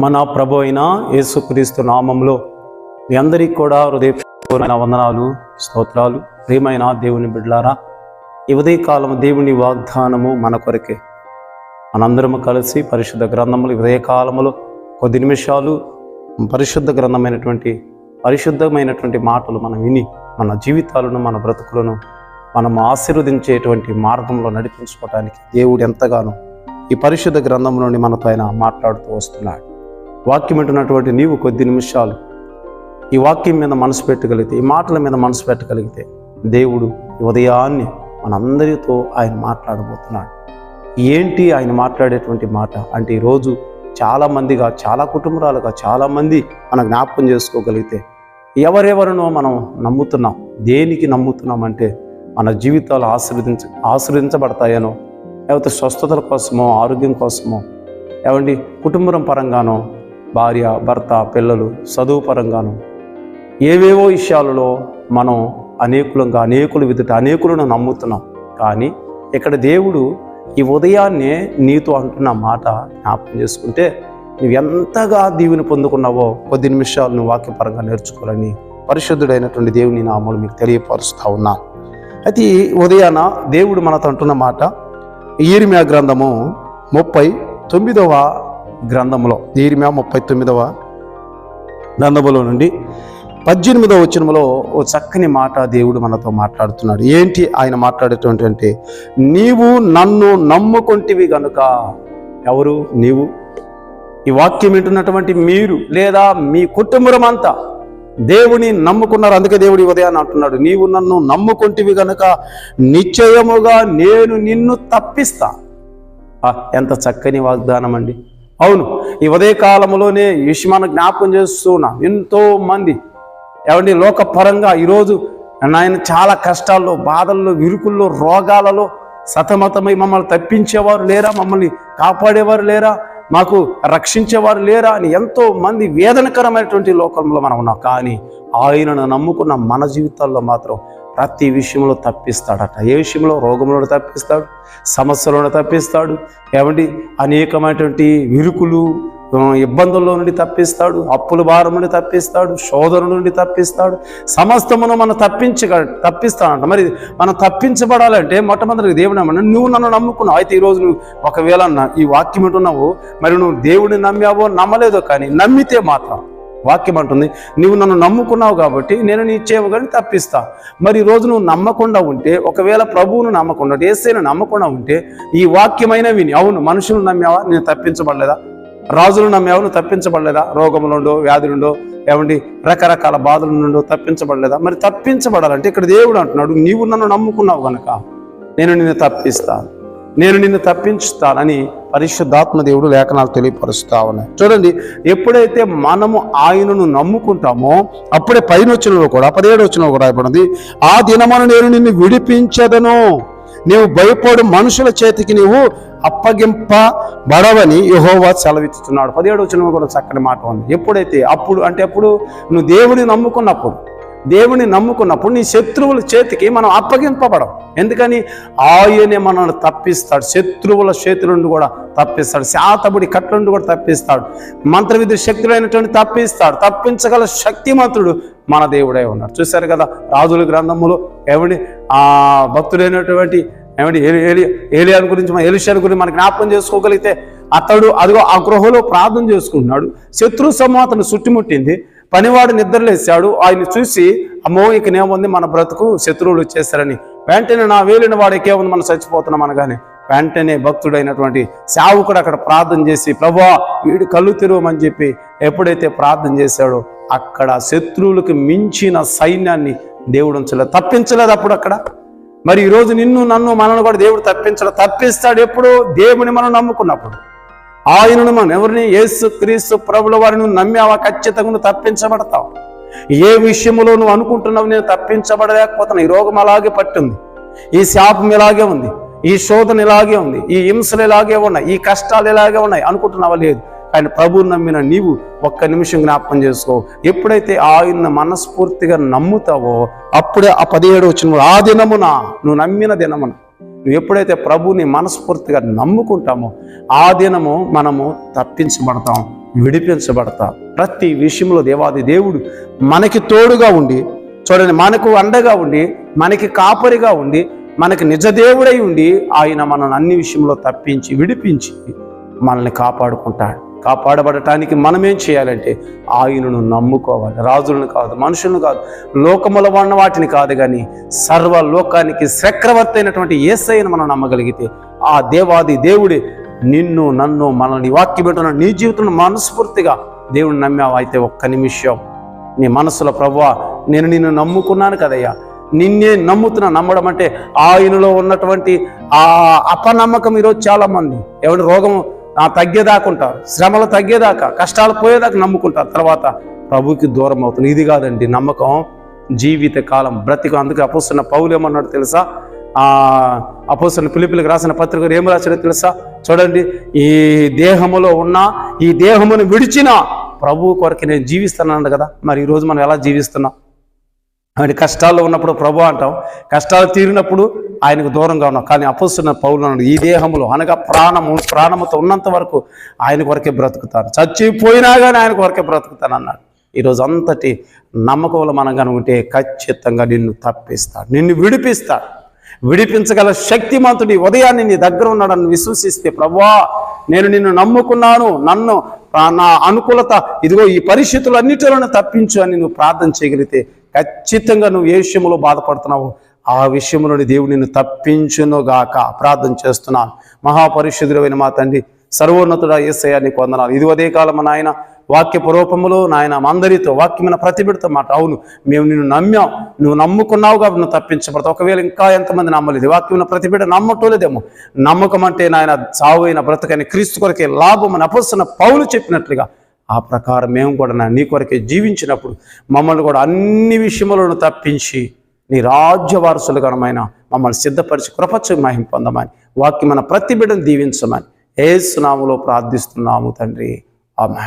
మన ప్రభు అయిన యేసుక్రీస్తు నామంలో మీ అందరికీ కూడా హృదయపూర్వమైన వందనాలు స్తోత్రాలు. ప్రియమైన దేవుని బిడ్లారా ఈ ఉదయకాలం దేవుని వాగ్దానము మన కొరకే. మనందరము కలిసి పరిశుద్ధ గ్రంథములు ఉదయకాలములో కొద్ది నిమిషాలు పరిశుద్ధ గ్రంథమైనటువంటి పరిశుద్ధమైనటువంటి మాటలు మనం విని మన జీవితాలను మన బ్రతుకులను మనం ఆశీర్వదించేటువంటి మార్గంలో నడిపించుకోవడానికి దేవుడు ఎంతగానో ఈ పరిశుద్ధ గ్రంథం నుండి మనతో ఆయన మాట్లాడుతూ వస్తున్నాడు. వాక్యం అంటున్నటువంటి నీవు కొద్ది నిమిషాలు ఈ వాక్యం మీద మనసు పెట్టగలిగితే ఈ మాటల మీద మనసు పెట్టగలిగితే దేవుడు ఉదయాన్నే ఉదయాన్ని మనందరితో ఆయన మాట్లాడబోతున్నాడు. ఏంటి ఆయన మాట్లాడేటువంటి మాట? అంటే ఈరోజు చాలా మందిగా చాలా కుటుంబాలుగా చాలామంది మనం జ్ఞాపకం చేసుకోగలిగితే ఎవరెవరినో మనం నమ్ముతున్నాం. దేనికి నమ్ముతున్నాం అంటే మన జీవితాలు ఆశ్రదించ ఆశ్రదించబడతాయనో లేకపోతే స్వస్థతల కోసమో ఆరోగ్యం కోసమో ఏమండి? కుటుంబం పరంగానో భార్య భర్త పిల్లలు చదువుపరంగాను. ఏవేవో విషయాలలో మనం అనేకులంగా అనేకులు విదుట అనేకులను నమ్ముతున్నాం. కానీ ఇక్కడ దేవుడు ఈ ఉదయాన్నే నీతో అంటున్న మాట జ్ఞాపకం చేసుకుంటే నువ్వు ఎంతగా దీవుని పొందుకున్నావో కొద్ది నిమిషాలు నువ్వు వాక్యపరంగా నేర్చుకోవాలని పరిశుద్ధుడైనటువంటి దేవుని నామలు మీకు తెలియపరుస్తూ ఉన్నా. అయితే ఈ ఉదయాన దేవుడు మనతో అంటున్న మాట ఈర్మ్యా గ్రంథము ముప్పై తొమ్మిదవ గ్రంథములో ఈరిమ్యా ముప్పై తొమ్మిదవ గ్రంథములో నుండి పద్దెనిమిదవ వచనంలో ఓ చక్కని మాట దేవుడు మనతో మాట్లాడుతున్నాడు. ఏంటి ఆయన మాట్లాడేటువంటి అంటే నీవు నన్ను నమ్ముకుంటివి గనుక ఎవరు? నీవు. ఈ వాక్యం వింటున్నటువంటి మీరు లేదా మీ కుటుంబం అంతా దేవుని నమ్ముకున్నారు అందుకే దేవుడి ఉదయాన్ని అంటున్నాడు. నీవు నన్ను నమ్ముకుంటివి గనుక నిశ్చయముగా నేను నిన్ను తప్పిస్తా. ఎంత చక్కని వాగ్దానం అండి అవును. ఈ ఉదయకాలంలోనే ఈ విషయం జ్ఞాపకం చేస్తున్నా ఎంతో మంది ఏమండి లోకపరంగా ఈరోజు నాయన చాలా కష్టాల్లో బాధల్లో విరుకుల్లో రోగాలలో సతమతమై మమ్మల్ని తప్పించేవారు లేరా? మమ్మల్ని కాపాడేవారు లేరా? మాకు రక్షించేవారు లేరా? అని ఎంతో మంది వేదనకరమైనటువంటి లోకంలో మనం ఉన్నాం. కానీ ఆయనను నమ్ముకున్న మన జీవితాల్లో మాత్రం ప్రతి విషయంలో తప్పిస్తాడట. ఏ విషయంలో? రోగంలో తప్పిస్తాడు సమస్యలను తప్పిస్తాడు ఏమండి? అనేకమైనటువంటి విరుకులు ఇబ్బందుల్లో నుండి తప్పిస్తాడు అప్పుల భారం నుండి తప్పిస్తాడు శోధన నుండి తప్పిస్తాడు. సమస్తమును మనం తప్పించగ తప్పిస్తాడంట. మరి మనం తప్పించబడాలంటే మొట్టమొదటి దేవుని నమ్మను నువ్వు నన్ను నమ్ముకున్నావు. అయితే ఈరోజు నువ్వు ఒకవేళ ఈ వాక్యం ఏంటున్నావు మరి నువ్వు దేవుడిని నమ్మావో నమ్మలేదో కానీ నమ్మితే మాత్రం వాక్యం అంటుంది నువ్వు నన్ను నమ్ముకున్నావు కాబట్టి నేను నీ చేయవగానే తప్పిస్తా. మరి రోజు నువ్వు నమ్మకుండా ఉంటే ఒకవేళ ప్రభువును నమ్మకుండా ఉంటే, నమ్మకుండా ఉంటే ఈ వాక్యమైన విని అవును మనుషులు నమ్మావా? నేను తప్పించబడలేదా? రాజులు నమ్మావు? నువ్వు తప్పించబడలేదా? రోగములుండో వ్యాధులుండో ఏమండి రకరకాల బాధల నుండో తప్పించబడలేదా? మరి తప్పించబడాలంటే ఇక్కడ దేవుడు అంటున్నాడు నీవు నన్ను నమ్ముకున్నావు కనుక నేను నిన్ను తప్పిస్తాను నేను నిన్ను తప్పించుతానని పరిశుద్ధాత్మ దేవుడు లేఖనాలు తెలియపరుస్తా ఉన్నాయి చూడండి ఎప్పుడైతే మనము ఆయనను నమ్ముకుంటామో అప్పుడే పైన వచ్చినలో కూడా పదిహేడు వచ్చిన కూడా రాయబడింది ఆ దినమున నేను నిన్ను విడిపించదను. నీవు భయపడు మనుషుల చేతికి నీవు అప్పగింపబడవని యహోవా సెలవిస్తున్నాడు పదిహేడు వచ్చిన కూడా చక్కని మాట ఉంది. ఎప్పుడైతే అప్పుడు అంటే అప్పుడు నువ్వు దేవుని నమ్ముకున్నప్పుడు. దేవుని నమ్ముకున్నప్పుడు నీ శత్రువుల చేతికి మనం అప్పగింపబడం ఎందుకని? ఆయనే మనల్ని తప్పిస్తాడు. శత్రువుల చేతి నుండి కూడా తప్పిస్తాడు. శాతబుడి కట్ల నుండి కూడా తప్పిస్తాడు. మంత్రవిధి శక్తులైనటువంటి తప్పిస్తాడు. తప్పించగల శక్తిమంతుడు మన దేవుడై ఉన్నాడు. చూశారు కదా? రాజుల గ్రంథములో ఎవడి? ఆ భక్తుడైనటువంటి ఏమండి ఏలి ఏలి గురించి మన ఏలిషియాల గురించి మనం జ్ఞాపకం చేసుకోగలిగితే అతడు అదిగో ఆ గృహలో ప్రార్థన చేసుకుంటున్నాడు. శత్రు సమూహం చుట్టుముట్టింది పనివాడు నిద్రలేశాడు ఆయన చూసి అమ్మో ఇకనేముంది మన బ్రతుకు శత్రువులు చేస్తారని వెంటనే నా వేలిన వాడికి ఏముంది మనం చచ్చిపోతున్నాం అనగానే వెంటనే భక్తుడైనటువంటి సేవకుడు అక్కడ ప్రార్థన చేసి ప్రభా వీడు కళ్ళు తెరవమని చెప్పి ఎప్పుడైతే ప్రార్థన చేశాడో అక్కడ శత్రువులకు మించిన సైన్యాన్ని దేవుడు ఉంచలేదు తప్పించలేదు అప్పుడు అక్కడ. మరి ఈరోజు నిన్ను నన్ను మనల్ని కూడా దేవుడు తప్పించడు తప్పిస్తాడు ఎప్పుడు దేవుని మనం నమ్ముకున్నప్పుడు. ఆయనను మనం ఎవరిని? యేసు క్రీస్తు ప్రభుల వారిని నువ్వు నమ్మావా? ఖచ్చితంగా నువ్వు తప్పించబడతావు. ఏ విషయంలో నువ్వు అనుకుంటున్నావు నేను తప్పించబడలేకపోతున్నా? ఈ రోగం అలాగే పట్టింది. ఈ శాపం ఇలాగే ఉంది. ఈ శోధన ఇలాగే ఉంది. ఈ హింసలు ఇలాగే ఉన్నాయి. ఈ కష్టాలు ఇలాగే ఉన్నాయి. అనుకుంటున్నావా? లేదు. కానీ ప్రభువుని నమ్మిన నీవు ఒక్క నిమిషం జ్ఞాపకం చేసుకో. ఎప్పుడైతే ఆయన మనస్ఫూర్తిగా నమ్ముతావో అప్పుడే ఆ పదిహేడు వచ్చిన ఆ దినమున నువ్వు నమ్మిన దినమున నువ్వు ఎప్పుడైతే ప్రభుని మనస్ఫూర్తిగా నమ్ముకుంటామో ఆ దినము మనము తప్పించబడతాం విడిపించబడతాం. ప్రతి విషయంలో దేవాది దేవుడు మనకి తోడుగా ఉండి చూడండి మనకు అండగా ఉండి మనకి కాపరిగా ఉండి మనకి నిజదేవుడై ఉండి ఆయన మనల్ని అన్ని విషయంలో తప్పించి విడిపించి మనల్ని కాపాడుకుంటాడు. కాపాడబడటానికి మనం ఏం చేయాలంటే ఆయనను నమ్ముకోవాలి. రాజులను కాదు మనుషులను కాదు లోకముల ఉన్న వాటిని కాదు కానీ సర్వ లోకానికి చక్రవర్తి అయినటువంటి ఏసైను మనం నమ్మగలిగితే ఆ దేవాది దేవుడే నిన్ను నన్ను మనల్ని వాక్యం నీ జీవితంలో మనస్ఫూర్తిగా దేవుడిని నమ్మావు? అయితే ఒక్క నిమిషం. నీ మనసులో ప్రభా నేను నిన్ను నమ్ముకున్నాను కదయ్యా. నిన్నే నమ్ముతున్నా నమ్మడం అంటే ఆయనలో ఉన్నటువంటి ఆ అపనమ్మకం ఈరోజు చాలా మంది ఎవరి రోగం తగ్గేదాకా ఉంటారు. శ్రమలు తగ్గేదాకా కష్టాలు పోయేదాకా నమ్ముకుంటారు. తర్వాత ప్రభుకి దూరం అవుతుంది. ఇది కాదండి నమ్మకం. జీవిత కాలం బ్రతిక. అందుకే అపోస్తున్న పౌలు ఏమన్నాడు తెలుసా? ఆ అపోస్తున్న పిలిపిలికి రాసిన పత్రిక ఏం రాసినా తెలుసా? చూడండి ఈ దేహములో ఉన్న ఈ దేహమును విడిచిన ప్రభు కొరకు నేను జీవిస్తున్నాను కదా. మరి ఈరోజు మనం ఎలా జీవిస్తున్నాం? ఆయన కష్టాల్లో ఉన్నప్పుడు ప్రభు అంటాం. కష్టాలు తీరినప్పుడు ఆయనకు దూరంగా ఉన్నాం. కానీ అపస్తున్న పౌరులను ఈ దేహంలో అనగా ప్రాణము ప్రాణముతో ఉన్నంత వరకు ఆయన కొరకే బ్రతుకుతాను. చచ్చిపోయినా కానీ ఆయన కొరకే బ్రతుకుతాను అన్నాడు. ఈరోజు అంతటి నమ్మకంలో మనం కనుకుంటే ఖచ్చితంగా నిన్ను తప్పిస్తాడు నిన్ను విడిపిస్తాడు విడిపించగల శక్తిమంతుడి ఉదయాన్ని నీ దగ్గర ఉన్నాడని విశ్వసిస్తే ప్రభా నేను నిన్ను నమ్ముకున్నాను. నన్ను నా అనుకూలత ఇదిగో ఈ పరిస్థితులన్నిటిలోనే తప్పించు అని నువ్వు ప్రార్థన చేయగలిగితే ఖచ్చితంగా నువ్వు ఏ విషయంలో బాధపడుతున్నావు ఆ విషయంలోని దేవుడు నిన్ను తప్పించునుగాక ప్రార్థన చేస్తున్నాను. మహాపరిశుద్ధుడైన మా తండ్రి సర్వోన్నతుడ ఏసయ్య నీకు వందనాలు. ఇది అదే కాలం నాయన వాక్య పూర్వపములో నాయన అందరితో వాక్యమైన ప్రతిబిడత మాట అవును మేము నిన్ను నమ్మాం. నువ్వు నమ్ముకున్నావు కాబట్టి నువ్వు తప్పించబడతావు. ఒకవేళ ఇంకా ఎంతమంది నమ్మలేదు వాక్యమైన ప్రతిబిడ నమ్మటోలేదేమో నమ్మకం అంటే నాయన సావైన బ్రతకని క్రీస్తు కొరకే లాభం అని అపస్తున్న పౌలు చెప్పినట్లుగా ఆ ప్రకారం మేము కూడా నా నీ కొరకే జీవించినప్పుడు మమ్మల్ని కూడా అన్ని విషయములను తప్పించి నీ రాజ్య వారసులుగనమైన మమ్మల్ని సిద్ధపరిచి కృపచ్చు మహిం పొందమని వాక్యమైన ప్రతి బిడ్డను దీవించమని ఏసునాములో ప్రార్థిస్తున్నాము తండ్రి. ఆమె